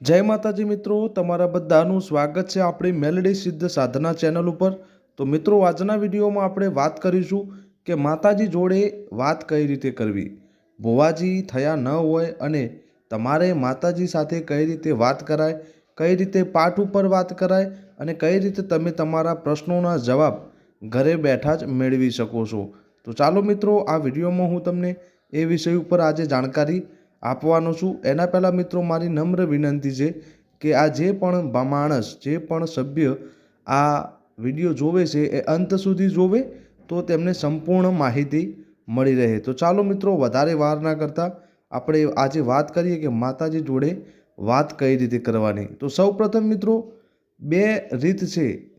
જય માતાજી મિત્રો, તમારા બધાનું સ્વાગત છે આપણી મેલડી સિદ્ધ સાધના ચેનલ ઉપર. તો મિત્રો, આજના વિડીયોમાં આપણે વાત કરીશું કે માતાજી જોડે વાત કઈ રીતે કરવી? ભોવાજી થયા ન હોય અને તમારે માતાજી સાથે કઈ રીતે વાત કરાય, કઈ રીતે પાઠ ઉપર વાત કરાય અને કઈ રીતે તમે તમારા પ્રશ્નોના જવાબ ઘરે બેઠા જ મેળવી શકો છો. તો ચાલો મિત્રો, આ વિડીયોમાં હું તમને એ વિષય ઉપર આજે જાણકારી આપવાનો છું. એના પહેલાં મિત્રો, મારી નમ્ર વિનંતી છે કે આ જે પણ માણસ, જે પણ સભ્ય આ વીડિયો જોવે છે, એ અંત સુધી જોવે તો તેમને સંપૂર્ણ માહિતી મળી રહે. તો ચાલો મિત્રો, વધારે વાર ના કરતાં આપણે આજે વાત કરીએ કે માતાજી જોડે વાત કઈ રીતે કરવાની. તો સૌપ્રથમ મિત્રો, બે રીત છે,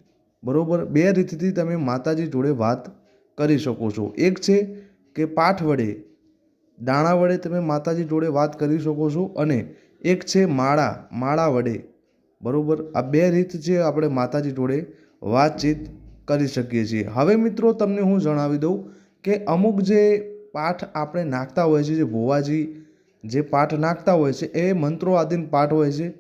બરાબર? બે રીતથી તમે માતાજી જોડે વાત કરી શકો છો. એક છે કે પાઠ વડે દાણા વડે તમે માતાજી જોડે વાત કરી શકો છો અને એક છે માળા માળા વડે. બરાબર? આ બે રીત છે આપણે માતાજી જોડે વાતચીત કરી શકીએ છીએ. હવે મિત્રો તમને હું જણાવી દઉં કે અમુક જે પાઠ આપણે નાખતા હોય છે, જે ભુવાજી જે પાઠ નાખતા હોય છે, એ મંત્રો આધીન પાઠ હોય છે.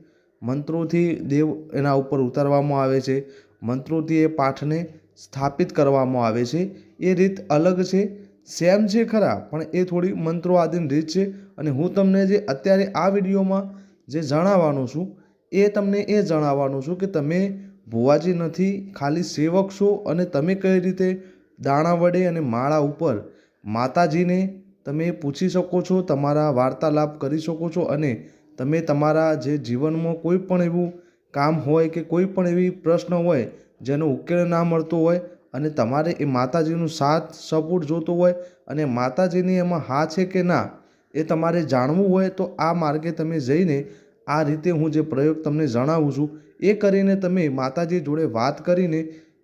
મંત્રોથી દેવ એના ઉપર ઉતારવામાં આવે છે. મંત્રોથી એ પાઠને સ્થાપિત કરવામાં આવે છે. એ રીત અલગ છે. સેમ છે ખરા, પણ એ થોડી મંત્રો આધીન રીત છે અને હું તમને જે અત્યારે આ વિડીયોમાં જે જણાવવાનું છું, એ તમને એ જણાવવાનું છું કે તમે ભુવાજી નથી, ખાલી સેવક છો અને તમે કઈ રીતે દાણા વડે અને માળા ઉપર માતાજીને તમે પૂછી શકો છો, તમારા વાર્તાલાપ કરી શકો છો અને તમે તમારા જે જીવનમાં કોઈ પણ એવું કામ હોય કે કોઈ પણ એવી પ્રશ્ન હોય, જેનો ઉકેલ ના મળતો હોય અને તમારે એ માતાજીનું સાથ સપોર્ટ જોતો હોય અને માતાજીની એમાં હા છે કે ના એ તમારે જાણવું હોય તો આ માર્ગે તમે જઈને આ રીતે હું જે પ્રયોગ તમને જણાવું છું, એ કરીને તમે માતાજી જોડે વાત કરીને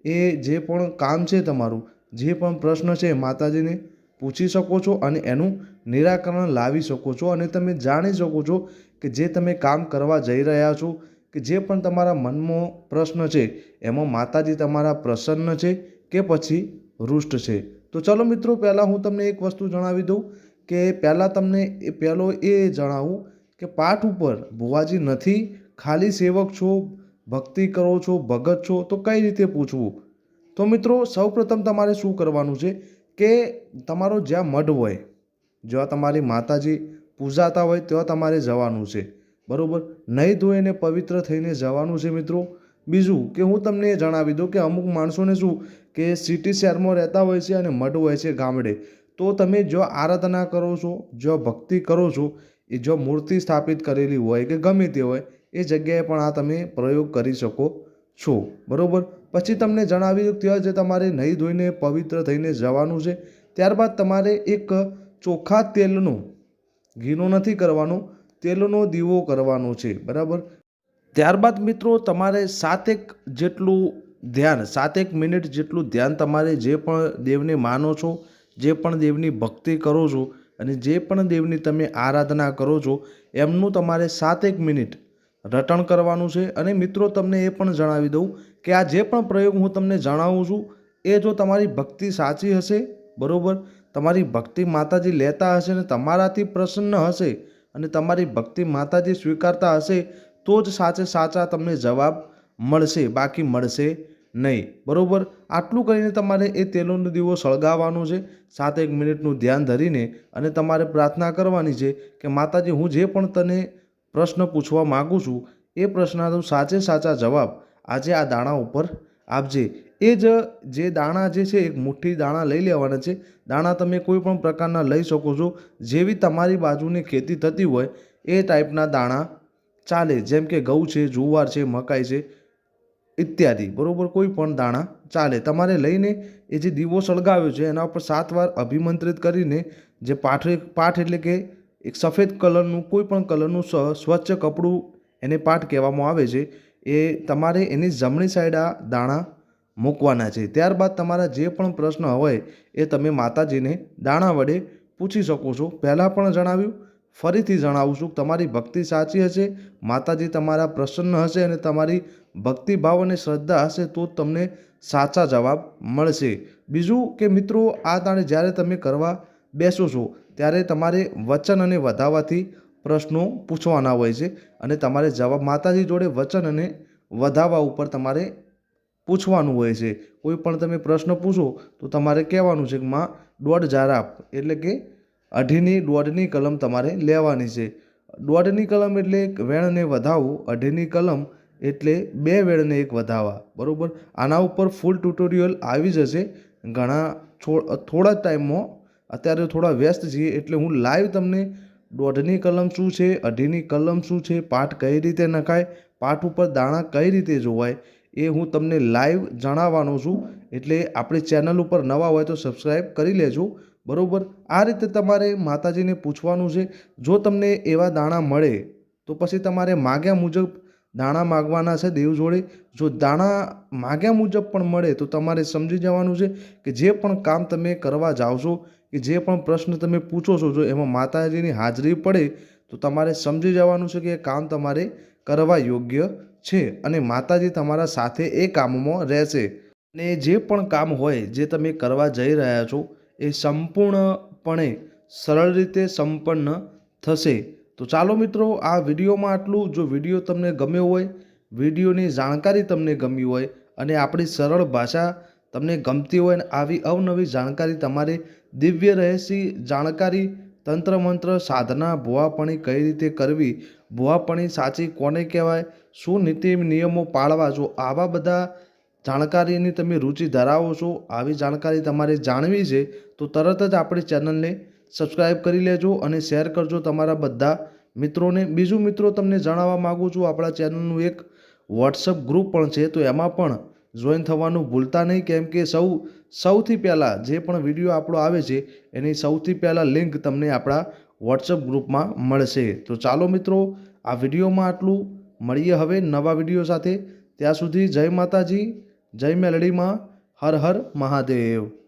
એ જે પણ કામ છે તમારું, જે પણ પ્રશ્ન છે માતાજીને પૂછી શકો છો અને એનું નિરાકરણ લાવી શકો છો અને તમે જાણી શકો છો કે જે તમે કામ કરવા જઈ રહ્યા છો કે જે પણ તમારા મનમાં પ્રશ્ન છે, એમાં માતાજી તમારા પ્રસન્ન છે કે પછી રૂષ્ટ છે. તો ચલો મિત્રો, પહેલાં હું તમને એક વસ્તુ જણાવી દઉં કે પહેલાં તમને એ, પહેલો એ જણાવું કે પાઠ ઉપર ભુવાજી નથી, ખાલી સેવક છો, ભક્તિ કરો છો, ભગત છો, તો કઈ રીતે પૂછવું? તો મિત્રો, સૌપ્રથમ તમારે શું કરવાનું છે કે તમારો જ્યાં મઢ હોય, જ્યાં તમારી માતાજી પૂજાતા હોય, ત્યાં તમારે જવાનું છે. બરાબર? નહીં ધોઈને પવિત્ર થઈને જવાનું છે મિત્રો. બીજું કે હું તમને એ જણાવી દઉં કે અમુક માણસોને શું કે સિટી શહેરમાં રહેતા હોય છે અને મઢ હોય છે ગામડે, તો તમે જો આરાધના કરો છો, જો ભક્તિ કરો છો, એ જો મૂર્તિ સ્થાપિત કરેલી હોય કે ગમે તે હોય, એ જગ્યાએ પણ આ તમે પ્રયોગ કરી શકો છો. બરાબર? પછી તમને જણાવી ત્યાં જે તમારે નહીં ધોઈને પવિત્ર થઈને જવાનું છે, ત્યારબાદ તમારે એક ચોખ્ખા તેલનો, ઘીનો નથી કરવાનો, તેલનો દીવો કરવાનો છે. બરાબર? ત્યારબાદ મિત્રો તમારે સાતેક જેટલું ધ્યાન, સાતેક મિનિટ જેટલું ધ્યાન તમારે જે પણ દેવને માનો છો, જે પણ દેવની ભક્તિ કરો છો અને જે પણ દેવની તમે આરાધના કરો છો, એમનું તમારે સાતેક મિનિટ રટણ કરવાનું છે. અને મિત્રો તમને એ પણ જણાવી દઉં કે આ જે પણ પ્રયોગ હું તમને જણાવું છું, એ જો તમારી ભક્તિ સાચી હશે, બરાબર? તમારી ભક્તિ માતાજી લેતા હશે અને તમારાથી પ્રસન્ન હશે અને તમારી ભક્તિ માતાજી સ્વીકારતા હશે તો જ સાચે સાચા તમને જવાબ મળશે, બાકી મળશે નહીં. બરાબર? આટલું કરીને તમારે એ તેલોનો દીવો સળગાવવાનો છે. સાત એક મિનિટનું ધ્યાન ધરીને અને તમારે પ્રાર્થના કરવાની છે કે માતાજી, હું જે પણ તને પ્રશ્ન પૂછવા માગું છું, એ પ્રશ્નનો સાચે સાચા જવાબ આજે આ દાણા ઉપર આપજે. એ જ, જે દાણા જે છે, એક મુઠ્ઠી દાણા લઈ લેવાના છે. દાણા તમે કોઈ પણ પ્રકારના લઈ શકો છો. જેવી તમારી બાજુની ખેતી થતી હોય, એ ટાઈપના દાણા ચાલે, જેમ કે ઘઉં છે, જુવાર છે, મકાઈ છે, ઇત્યાદિ. બરાબર? કોઈ પણ દાણા ચાલે. તમારે લઈને એ જે દીવો સળગાવ્યો છે, એના ઉપર સાત વાર અભિમંત્રિત કરીને જે પાઠ પાઠ એટલે કે એક સફેદ કલરનું, કોઈ પણ કલરનું સ્વ- સ્વચ્છ કપડું એને પાઠ કહેવામાં આવે છે, એ તમારે એની જમણી સાઈડ આ દાણા મૂકવાના છે. ત્યારબાદ તમારા જે પણ પ્રશ્ન હોય એ તમે માતાજીને દાણા વડે પૂછી શકો છો. પહેલાં પણ જણાવ્યું ફરીથી જણાવું છું, તમારી ભક્તિ સાચી હશે, માતાજી તમારા પ્રસન્ન હશે અને તમારી ભક્તિભાવ અને શ્રદ્ધા હશે તો તમને સાચા જવાબ મળશે. બીજું કે મિત્રો, આ તાણે જ્યારે તમે કરવા બેસો છો, ત્યારે તમારે વચન અને વધાવાથી પ્રશ્નો પૂછવાના હોય છે અને તમારે જવાબ માતાજી જોડે વચન અને વધાવવા ઉપર તમારે પૂછવાનું હોય છે. કોઈ પણ તમે પ્રશ્ન પૂછો, તો તમારે કહેવાનું છે કે, માં, દોઢ આપ. એટલે કે અઢીની દોઢની કલમ તમારે લેવાની છે. દોઢની કલમ એટલે એક વેણને વધાવવું, અઢીની કલમ એટલે બે વેણને એક વધાવવા. બરાબર? આના ઉપર ફૂલ ટ્યુટોરિયલ આવી જશે. ઘણા થોડા ટાઈમમાં. અત્યારે થોડા વ્યસ્ત છીએ એટલે હું લાઈવ તમને દોઢની કલમ શું છે, અઢીની કલમ શું છે, પાઠ કઈ રીતે નખાય, પાઠ ઉપર દાણા કઈ રીતે જોવાય, એ હું તમને લાઈવ જણાવવાનો છું. એટલે આપણી ચેનલ ઉપર નવા હોય તો સબસ્ક્રાઈબ કરી લેજો. બરાબર? આ રીતે તમારે માતાજીને પૂછવાનું છે, જો તમને એવા દાણા મળે, તો પછી તમારે માગ્યા મુજબ દાણા માગવાના છે દેવ જોડે. જો દાણા માગ્યા મુજબ પણ મળે, તો તમારે સમજી જવાનું છે કે જે પણ કામ તમે કરવા જાઓ છો, કે જે પણ પ્રશ્ન તમે પૂછો છો, જો એમાં માતાજીની હાજરી પડે, તો તમારે સમજી જવાનું છે કે એ કામ તમારે કરવા યોગ્ય છે અને માતાજી તમારા સાથે એ કામમાં રહેશે. અને જે પણ કામ હોય, જે તમે કરવા જઈ રહ્યા છો એ સંપૂર્ણપણે સરળ રીતે સંપન્ન થશે. તો ચાલો મિત્રો, આ વિડીયોમાં આટલું. જો વીડિયો તમને ગમ્યો હોય, વિડીયોની જાણકારી તમને ગમી હોય અને આપણી સરળ ભાષા તમને ગમતી હોય અને આવી અવનવી જાણકારી તમારે દિવ્ય રહેશી જાણકારી, તંત્ર મંત્ર, સાધના, ભુવાપણી કઈ રીતે કરવી, ભુવાપણી સાચી કોને કહેવાય, શું નીતિ નિયમો પાળવા, જો આવા બધા જાણકારીની તમે રુચિ ધરાવો છો, આવી જાણકારી તમારે જાણવી છે તો તરત જ આપણી ચેનલને સબસ્ક્રાઈબ કરી લેજો અને શેર કરજો તમારા બધા મિત્રોને. બીજું મિત્રો, તમને જણાવવા માગું છું, આપણા ચેનલનું એક વોટ્સઅપ ગ્રુપ પણ છે, તો એમાં પણ જોઈન થવાનું ભૂલતા નહીં. કેમ કે સૌ, સૌથી પહેલાં જે પણ વીડિયો આપણો આવે છે, એની સૌથી પહેલાં લિંક તમને આપણા વોટ્સઅપ ગ્રુપમાં મળશે. તો ચાલો મિત્રો, આ વિડીયોમાં આટલું. મળીએ હવે નવા વીડિયો સાથે. ત્યાં સુધી જય માતાજી, જય મેલડીમાં, હર હર મહાદેવ.